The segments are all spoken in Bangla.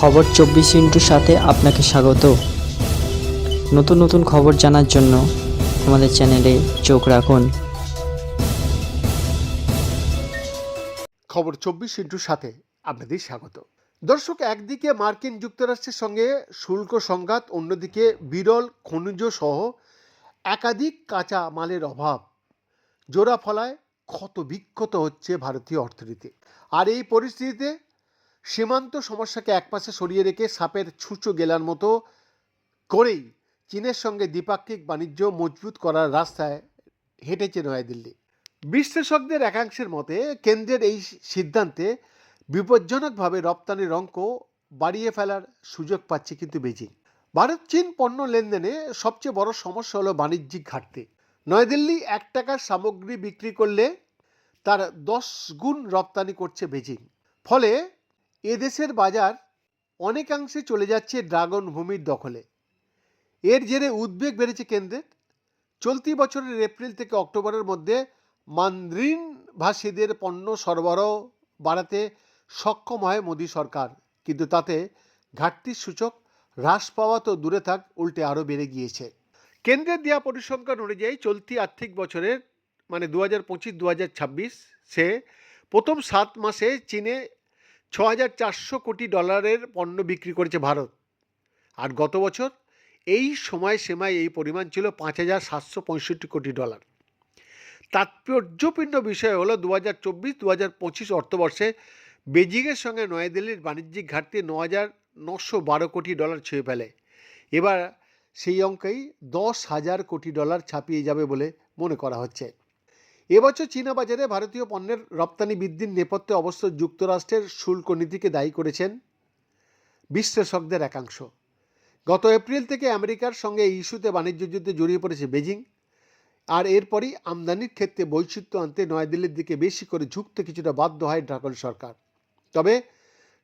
খবর চব্বিশ ইন্টুর সাথে আপনাকে স্বাগত। নতুন নতুন খবর জানার জন্য আমাদের চ্যানেলে চোখ রাখুন। খবর চব্বিশ ইন্টুর সাথে আপনাদের স্বাগত। দর্শক, একদিকে মার্কিন যুক্তরাষ্ট্রের সঙ্গে শুল্ক সংঘাত, অন্যদিকে বিরল খনিজ সহ একাধিক কাঁচা মালের অভাব। জোড়া ফলায় ক্ষত বিক্ষত হচ্ছে ভারতীয় অর্থনীতি। আর এই পরিস্থিতিতে সীমান্ত সমস্যাকে একপাশে সরিয়ে রেখে সাপের ছুঁচো গেলার মতো করেই চীনের সঙ্গে দ্বিপাক্ষিক বাণিজ্য মজবুত করার রাস্তায় হেঁটেছে নয়াদিল্লি। বিশ্লেষকদের একাংশের মতে, কেন্দ্রের এই সিদ্ধান্তে বিপজ্জনকভাবে রপ্তানির অঙ্ক বাড়িয়ে ফেলার সুযোগ পাচ্ছে কিন্তু বেজিং ভারত, চীন পণ্য লেনদেনে সবচেয়ে বড় সমস্যা হলো বাণিজ্যিক ঘাটতি। নয়াদিল্লি এক টাকার সামগ্রী বিক্রি করলে তার দশ গুণ রপ্তানি করছে বেজিং ফলে এদেশের বাজার অনেকাংশে চলে যাচ্ছে ড্রাগন ভূমির দখলে। এর জেরে উদ্বেগ বেড়েছে কেন্দ্রের। চলতি বছরের এপ্রিল থেকে অক্টোবরের মধ্যে মান্দ্রিন ভাষীদের পণ্য সরবরাহ বাড়াতে সক্ষম হয় মোদী সরকার। কিন্তু তাতে ঘাটতির সূচক হ্রাস পাওয়া তো দূরে থাক, উল্টে আরও বেড়ে গিয়েছে। কেন্দ্রের দেওয়া পরিসংখ্যান অনুযায়ী চলতি আর্থিক বছরের মানে দু হাজার পঁচিশ দু হাজার সে প্রথম সাত মাসে চীনে ছ হাজার চারশো কোটি ডলারের পণ্য বিক্রি করেছে ভারত। আর গত বছর এই সময় সীমায় এই পরিমাণ ছিল পাঁচ হাজার সাতশো পঁয়ষট্টি কোটি ডলার। তাৎপর্যপূর্ণ বিষয় হলো দু হাজার চব্বিশ দু হাজার পঁচিশ অর্থবর্ষে বেজিংয়ের সঙ্গে নয়াদিল্লির বাণিজ্যিক ঘাটতি ন হাজার নশো বারো কোটি ডলার ছুঁয়ে ফেলে। এবার সেই অঙ্কেই দশ হাজার কোটি ডলার ছাপিয়ে যাবে বলে মনে করা হচ্ছে। এবছর চীনা বাজারে ভারতীয় পণ্যের রপ্তানি বৃদ্ধির নেপথ্যে অবশ্য যুক্তরাষ্ট্রের শুল্ক নীতিকে দায়ী করেছেন বিশ্লেষকদের একাংশ। গত এপ্রিল থেকে আমেরিকার সঙ্গে এই ইস্যুতে বাণিজ্য যুদ্ধে জড়িয়ে পড়েছে বেজিং, আর এরপরই আমদানির ক্ষেত্রে বৈচিত্র্য আনতে নয়াদিল্লির দিকে বেশি করে ঝুঁকতে কিছুটা বাধ্য হয় ড্রাগন সরকার। তবে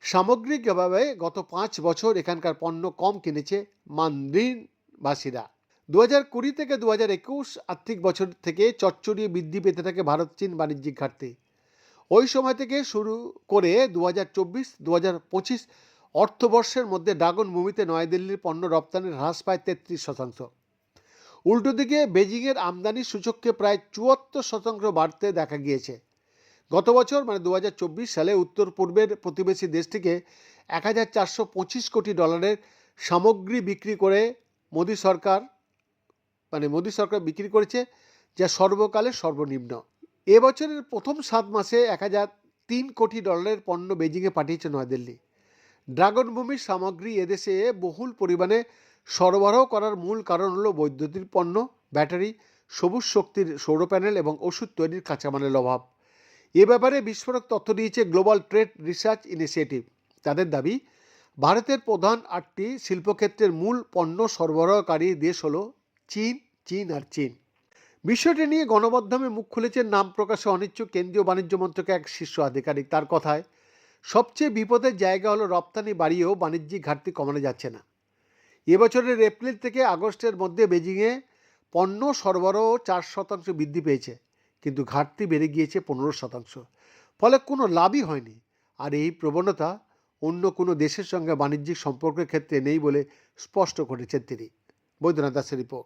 সামগ্রিকভাবে গত পাঁচ বছর এখানকার পণ্য কম কিনেছে মান্দ্রিনবাসীরা। দু হাজার কুড়ি থেকে দু হাজার একুশ আর্থিক বছর থেকে চচ্চড়িয়ে বৃদ্ধি পেতে থাকে ভারত চীন বাণিজ্যিক ঘাটতি। ওই সময় থেকে শুরু করে দু হাজার চব্বিশ দু হাজার পঁচিশ অর্থবর্ষের মধ্যে ড্রাগন ভূমিতে নয়াদিল্লির পণ্য রপ্তানির হ্রাস পায় তেত্রিশ শতাংশ। উল্টো দিকে বেজিংয়ের আমদানির সূচককে প্রায় চুয়াত্তর শতাংশ বাড়তে দেখা গিয়েছে। গত বছর মানে দু হাজার চব্বিশ সালে, উত্তর পূর্বের প্রতিবেশী দেশটিকে এক হাজার চারশো পঁচিশ কোটি ডলারের সামগ্রী বিক্রি করে মোদী সরকার মানে মোদী সরকার বিক্রি করেছে, যা সর্বকালের সর্বনিম্ন। এবছরের প্রথম সাত মাসে এক হাজার তিন কোটি ডলারের পণ্য বেজিংয়ে পাঠিয়েছে নয়াদিল্লি। ড্রাগন ভূমির সামগ্রী এদেশে বহুল পরিমাণে সরবরাহ করার মূল কারণ হলো বৈদ্যুতিক পণ্য, ব্যাটারি, সবুজ শক্তির সৌর প্যানেল এবং ওষুধ তৈরির কাঁচামালের অভাব। এ ব্যাপারে বিস্ফোরক তথ্য দিয়েছে গ্লোবাল ট্রেড রিসার্চ ইনিশিয়েটিভ। তাদের দাবি, ভারতের প্রধান আটটি শিল্পক্ষেত্রের মূল পণ্য সরবরাহকারী দেশ হল চীন চীন আর চীন। বিষয়টি নিয়ে গণমাধ্যমে মুখ খুলেছেন নাম প্রকাশে অনিচ্ছুক কেন্দ্রীয় বাণিজ্য মন্ত্রকের এক শীর্ষ আধিকারিক। তার কথায়, সবচেয়ে বিপদের জায়গা হলো রপ্তানি বাড়িয়েও বাণিজ্যিক ঘাটতি কমানো যাচ্ছে না। এবছরের এপ্রিল থেকে আগস্টের মধ্যে বেজিংয়ে পণ্য সরবরাহ চার শতাংশ বৃদ্ধি পেয়েছে, কিন্তু ঘাটতি বেড়ে গিয়েছে পনেরো শতাংশ। ফলে কোনো লাভই হয়নি। আর এই প্রবণতা অন্য কোনো দেশের সঙ্গে বাণিজ্যিক সম্পর্কের ক্ষেত্রে নেই বলে স্পষ্ট করেছেন তিনি। বৈদ্যনাথ দাসের রিপোর্ট।